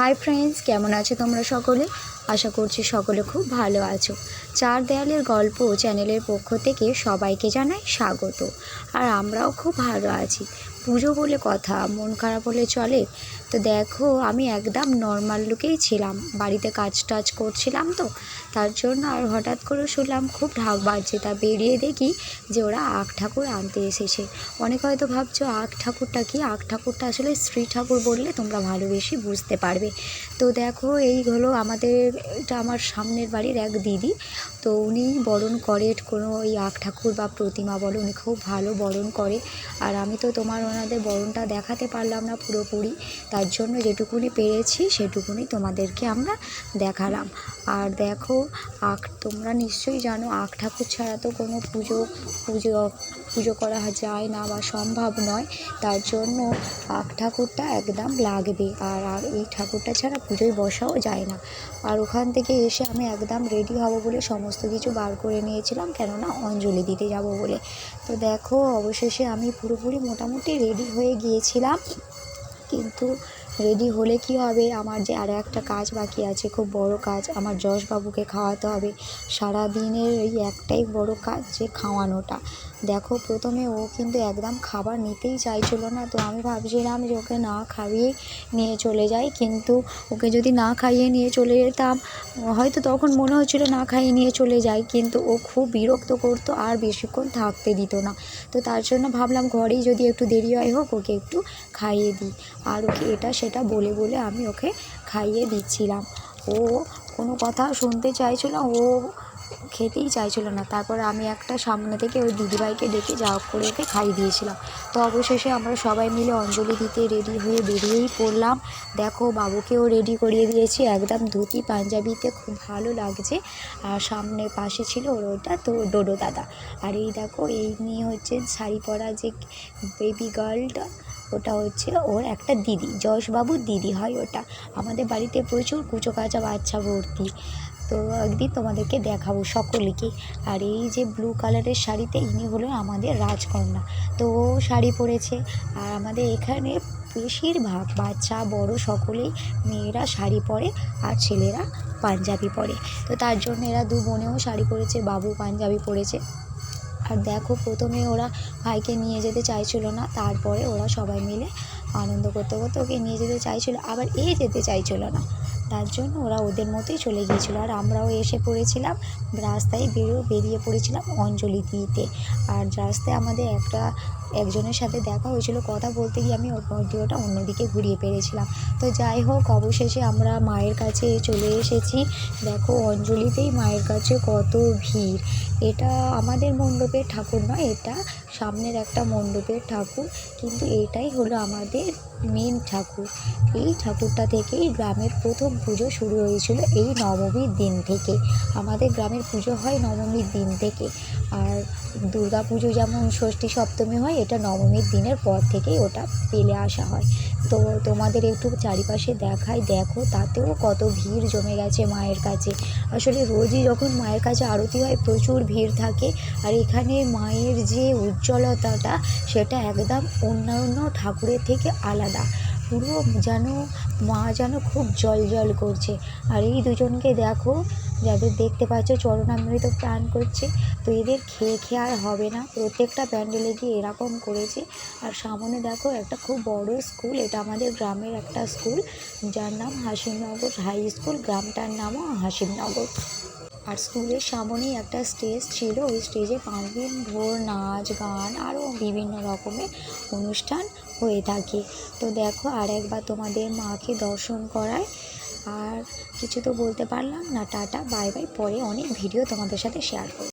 Hi friends কেমন আছো তোমরা সকলে? আশা করছি সকলে খুব ভালো আছো। চার দেয়ালের গল্প চ্যানেলের পক্ষ থেকে সবাইকে জানাই স্বাগত। আর আমরাও খুব ভালো আছি। পুজো বলে কথা, মন খারাপ হলে চলে। তো দেখো, আমি একদম নর্মাল লুকেই ছিলাম। বাড়িতে কাজ টাজ করছিলাম তো। তার জন্য আর হঠাৎ করে শুনলাম খুব ঢাক বাজছে। তা বেরিয়ে দেখি যে ওরা আখ ঠাকুর আনতে এসেছে। অনেক হয়তো ভাবছ, আখ ঠাকুরটা কি? আখ ঠাকুরটা আসলে শ্রী ঠাকুর বললে তোমরা ভালো বেশি বুঝতে পারবে। তো দেখো, এই হলো আমাদের, এটা আমার সামনের বাড়ির এক দিদি। তো উনি বরণ করে, কোনো ওই আখ ঠাকুর বা প্রতিমা বলো, উনি খুব ভালো বরণ করে। আর আমি তো তোমার ওনাদের বরণটা দেখাতে পারলাম না পুরোপুরি, তার জন্য যেটুকুনি পেরেছি সেটুকুনি তোমাদেরকে আমরা দেখালাম। আর দেখো আখ তোমরা নিশ্চয়ই জানো আখ ঠাকুর ছাড়া তো কোনো পুজো পুজো পুজো করা যায় না বা সম্ভব নয়, তার জন্য আখ ঠাকুরটা একদম লাগবে। আর আর এই ঠাকুরটা ছাড়া পুজোয় বসাও যায় না। আর ওখান থেকে এসে আমি একদম রেডি হব বলে সমস্ত কিছু বার করে নিয়েছিলাম, কেননা অঞ্জলি দিতে যাব বলে। তো দেখো, অবশেষে আমি পুরোপুরি মোটামুটি রেডি হয়ে গিয়েছিলাম। কিন্তু রেডি হলে কি হবে? আমার যে আরও একটা কাজ বাকি আছে, খুব বড় কাজ, আমার যশবাবুকে খাওয়াতে হবে। সারা দিনের এই একটাই বড় কাজ যে খাওয়ানোটা। দেখো, প্রথমে ও কিন্তু একদম খাবার নিতেই চাইছিল না, তো আমি ভাবছিলাম যে ওকে না খাইয়ে নিয়ে চলে যাই, কিন্তু ওকে যদি না খাইয়ে নিয়ে চলে যেতাম, হয়তো তখন মনে হচ্ছিল না খাইয়ে নিয়ে চলে যাই, কিন্তু ও খুব বিরক্ত করতো আর বেশিক্ষণ থাকতে দিত না। তো তার জন্য ভাবলাম ঘরেই যদি একটু দেরি হয় হোক, ওকে একটু খাইয়ে দিই। আর ওকে এটা সেটা বলে বলে আমি ওকে খাইয়ে দিচ্ছিলাম। ও কোনো কথা শুনতে চাইছিল না, ও খেতেই চাইছিল না। তারপর আমি একটা সামনে থেকে ওই দিদিভাইকে ডেকে যা করে ওকে খাইয়ে দিয়েছিলাম। তো অবশেষে আমরা সবাই মিলে অঞ্জলি দিতে রেডি হয়ে বেরিয়েই পড়লাম। দেখো, বাবুকেও রেডি করিয়ে দিয়েছি। একদম ধুতি পাঞ্জাবিতে খুব ভালো লাগছে। আর সামনে পাশে ছিল ওর ওটা তো ডোডো দাদা। আর এই দেখো, এই নিয়ে হচ্ছে শাড়ি পরা যে বেবি গার্লটা ওটা হচ্ছে ওর একটা দিদি, যশবাবুর দিদি হয় ওটা। আমাদের বাড়িতে প্রচুর কুচো কাচা বাচ্চা ভর্তি। তো একদিন তোমাদেরকে দেখাবো সকলকে। আর এই যে ব্লু কালারের শাড়িতে ইনি হলো আমাদের রাজকন্যা। তো ও শাড়ি পরেছে। আর আমাদের এখানে বেশিরভাগ বাচ্চা, বড় সকলেই মেয়েরা শাড়ি পরে আর ছেলেরা পাঞ্জাবি পরে। তো তার জন্য এরা দু বোনেও শাড়ি পরেছে, বাবু পাঞ্জাবি পরেছে। আর দেখো প্রথমে ওরা ভাইকে নিয়ে যেতে চাইছিল না, তারপরে ওরা সবাই মিলে আনন্দ করতে করতে ওকে নিয়ে যেতে চাইছিল, আবার এ যেতে চাইছিল না। তার জন্য ওরা ওদের মতোই চলে গিয়েছিল। আর আমরাও এসে পড়েছিলাম, রাস্তায় বেরিয়ে বেরিয়ে পড়েছিলাম অঞ্জলি দিতে। আর রাস্তায় আমাদের একটা একজনের সাথে দেখা হয়েছিল, কথা বলতে গিয়ে আমি ভিডিওটা অন্যদিকে ঘুরিয়ে পেরেছিলাম। তো যাই হোক, অবশেষে আমরা মায়ের কাছে চলে এসেছি। দেখো অঞ্জলিতেই মায়ের কাছে কত ভিড়। এটা আমাদের মণ্ডপের ঠাকুর নয়, এটা সামনের একটা মণ্ডপের ঠাকুর। কিন্তু এটাই হলো আমাদের মেন ঠাকুর। এই ঠাকুরটা থেকেই গ্রামের প্রথম পুজো শুরু হয়েছিল এই নবমীর দিন থেকে। আমাদের গ্রামের পুজো হয় নবমীর দিন থেকে। আর দুর্গা পুজো যেমন ষষ্ঠী সপ্তমী হয় এটা নবমীর দিনের পর থেকেই ওটা পেলে আসা হয়। তো তোমাদের একটু চারিপাশে দেখাই, দেখো, তাতেও কত ভিড় জমে গেছে মায়ের কাছে। আসলে রোজই যখন মায়ের কাছে আরতি হয়, প্রচুর ভিড় থাকে। আর এখানে মায়ের যে উজ্জ্বলতাটা, সেটা একদম অন্যান্য ঠাকুরের থেকে আলাদা। পুরো যেন, মা যেন খুব জল জল করছে। আর এই দুজনকে দেখো, যাদের দেখতে পাচ্ছ চরণামৃত প্রাণ করছে, তো এদের খেয়ে খেয়ে আর হবে না। প্রত্যেকটা প্যান্ডেলে গিয়ে এরকম করেছে। আর সামনে দেখো, একটা খুব বড় স্কুল, এটা আমাদের গ্রামের একটা স্কুল, যার নাম হাসিমনগর হাই স্কুল, গ্রামটার নামও হাসিমনগর। আর স্কুলের সামনেই একটা স্টেজ ছিল, ওই স্টেজে পাঁচ দিন ভোর নাচ, গান, আরও বিভিন্ন রকমের অনুষ্ঠান হয়ে থাকে। তো দেখো আর একবার তোমাদের মাকে দর্শন করায় আর কিছু তো বলতে পারলাম না, টাটা, বাই বাই। পরে অনেক ভিডিও তোমাদের সাথে শেয়ার করব।